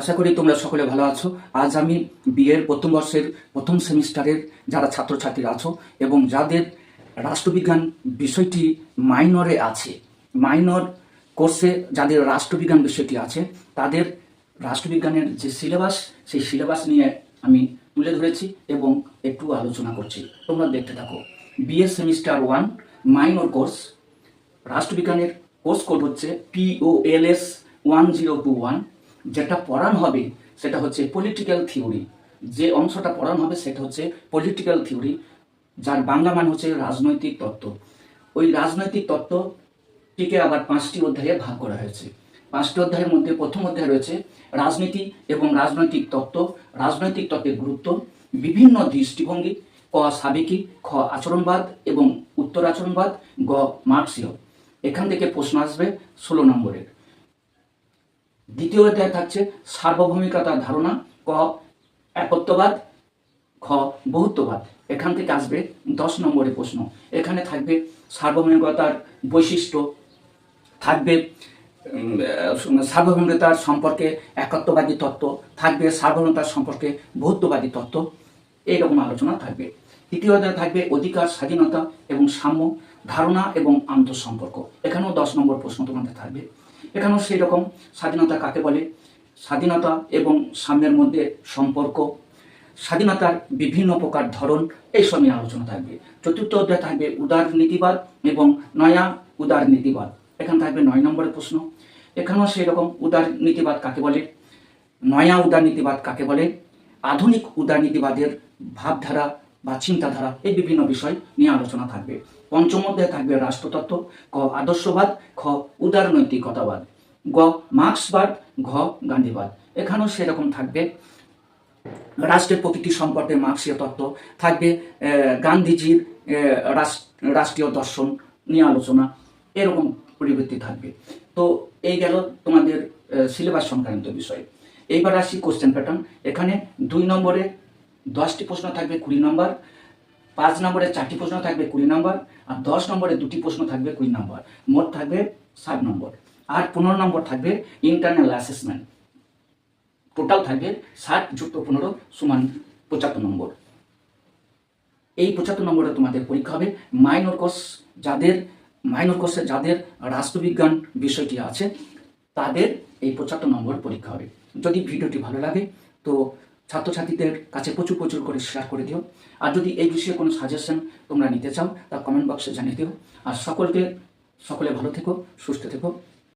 আশা করি তোমরা সকলে ভালো আছো। আজ আমি বিএর প্রথম বর্ষের, প্রথম সেমিস্টারের যারা ছাত্রছাত্রীরা আছো এবং যাদের রাষ্ট্রবিজ্ঞান বিষয়টি মাইনরে আছে, মাইনর কোর্সে যাদের রাষ্ট্রবিজ্ঞান বিষয়টি আছে, তাদের রাষ্ট্রবিজ্ঞানের যে সিলেবাস, সেই সিলেবাস নিয়ে আমি তুলে ধরেছি এবং একটু আলোচনা করছি। তোমরা দেখতে থাকো। BA semester one, minor course. রাষ্ট্রবিজ্ঞানের course code হচ্ছে POLS one zero two one যেটা পড়ান হবে, সেটা হচ্ছে পলিটিক্যাল থিওরি যে অংশটা পড়ান হবে, সেটা হচ্ছে পলিটিক্যাল থিওরি যার বাংলা মান হচ্ছে রাজনৈতিক তত্ত্ব। ওই রাজনৈতিক তত্ত্বটিকে আবার পাঁচটি অধ্যায়ে ভাগ করা হয়েছে। পাঁচটি অধ্যায়ের মধ্যে প্রথম অধ্যায় রয়েছে রাজনীতি এবং রাজনৈতিক তত্ত্ব। রাজনৈতিক তত্ত্বের গুরুত্ব, বিভিন্ন দৃষ্টিভঙ্গি, ক সাবেকি, খ আচরণবাদ এবং উত্তর আচরণবাদ গ মার্ক্সীয়। এখান থেকে প্রশ্ন আসবে ষোলো নম্বরের। দ্বিতীয় অধ্যায় থাকছে সার্বভৌমিকতার ধারণা, ক, একত্ববাদ খ বহুত্ববাদ। এখান থেকে আসবে দশ নম্বরের প্রশ্ন। এখানে থাকবে সার্বভৌমিকতার বৈশিষ্ট্য, থাকবে সার্বভৌমিকতার সম্পর্কে একত্ববাদী তত্ত্ব, থাকবে সার্বভৌমতার সম্পর্কে বহুত্ববাদী তত্ত্ব। এইরকম আলোচনা থাকবে। তৃতীয় অধ্যায় থাকবে অধিকার, স্বাধীনতা এবং সাম্য, ধারণা এবং আন্তঃসম্পর্ক। এখানেও দশ নম্বর প্রশ্ন তোমাদের থাকবে। এখানেও সেই রকম স্বাধীনতা কাকে বলে? স্বাধীনতা এবং সাম্যের মধ্যে সম্পর্ক, স্বাধীনতার বিভিন্ন প্রকার ধরন, এইসব নিয়ে আলোচনা থাকবে। চতুর্থ অধ্যায় থাকবে উদার নীতিবাদ এবং নয়া উদার নীতিবাদ। এখানে থাকবে নয় নম্বরের প্রশ্ন। এখানেও সেই রকম উদার নীতিবাদ কাকে বলে? নয়া উদারনীতিবাদ কাকে বলে? আধুনিক উদারনীতিবাদের ভাবধারা বা চিন্তাধারা এই বিভিন্ন বিষয় নিয়ে আলোচনা থাকবে। পঞ্চম অধ্যায়ে থাকবে রাষ্ট্রতত্ত্ব, ক, আদর্শবাদ, খ, উদারনৈতিকতাবাদ, গ, মার্ক্সবাদ, ঘ, গান্ধীবাদ। এখানেও সেরকম থাকবে। রাষ্ট্রের প্রকৃতি সম্পর্কে মার্ক্সীয় তত্ত্ব থাকবে গান্ধীজির রাষ্ট্রীয় দর্শন নিয়ে আলোচনা, এরকম পরিবৃত্তি থাকবে। তো এই গেল তোমাদের সিলেবাস সংক্রান্ত বিষয়। এইবার আসি কোশ্চেন প্যাটার্ন এখানে দুই নম্বরে দশটি প্রশ্ন থাকবে কুড়ি নম্বর, পাঁচ নম্বরে চারটি প্রশ্ন থাকবে কুড়ি নম্বর, আর দশ নম্বরে দুটি প্রশ্ন থাকবে কুড়ি নম্বর। মোট থাকবে ষাট নম্বর। আর পনেরো নম্বর থাকবে ইন্টারনাল অ্যাসেসমেন্ট টোটাল থাকবে ষাট যুক্ত পনেরো সমান পঁচাত্তর নম্বর। এই পঁচাত্তর নম্বরে তোমাদের পরীক্ষা হবে। মাইনর কোর্স যাদের মাইনর কোর্সে যাদের রাষ্ট্রবিজ্ঞান বিষয়টি আছে, তাদের এই পঁচাত্তর নম্বর পরীক্ষা হবে। যদি ভিডিওটি ভালো লাগে, তো ছাত্রছাত্রীদের কাছে প্রচুর প্রচুর করে শেয়ার করে দিও। আর যদি এই বিষয়ে কোনো সাজেশন তোমরা নিতে চাও, তা কমেন্ট বক্সে জানিয়ে দিও। আর সকলকে, সকলে ভালো থেকো, সুস্থ থেকো।